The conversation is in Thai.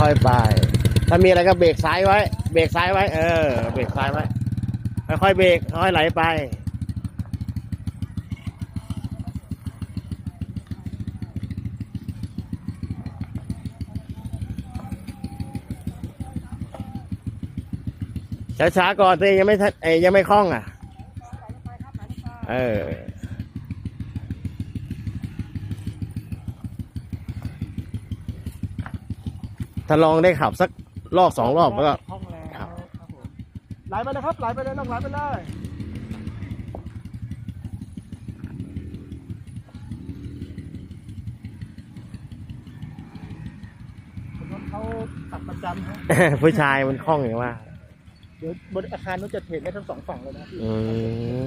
ค่อยๆไป ถ้ามีอะไรก็เบรกซ้ายไว้ เบรกซ้ายไว้ เออ เบรกซ้ายไว้ ค่อยๆเบรกค่อยไหลไป ช้าๆก่อนตัวเองยังไม่ทันเอ้ยยังไม่คล่องอะ เออ ถ้าลองได้ขับสักรอบสองรอบก็ ห้องแล้วครับครับผมไหลไปเลยครับไหลไปเลยน้องไหลไปเลยผมว่าเขาขับประจำฮะผู้ชายมันคล่องอย่างว่า เดี๋ยวบนอาคารนู้นจะเทรดได้ทั้งสองฝั่งเลยนะพี่อืม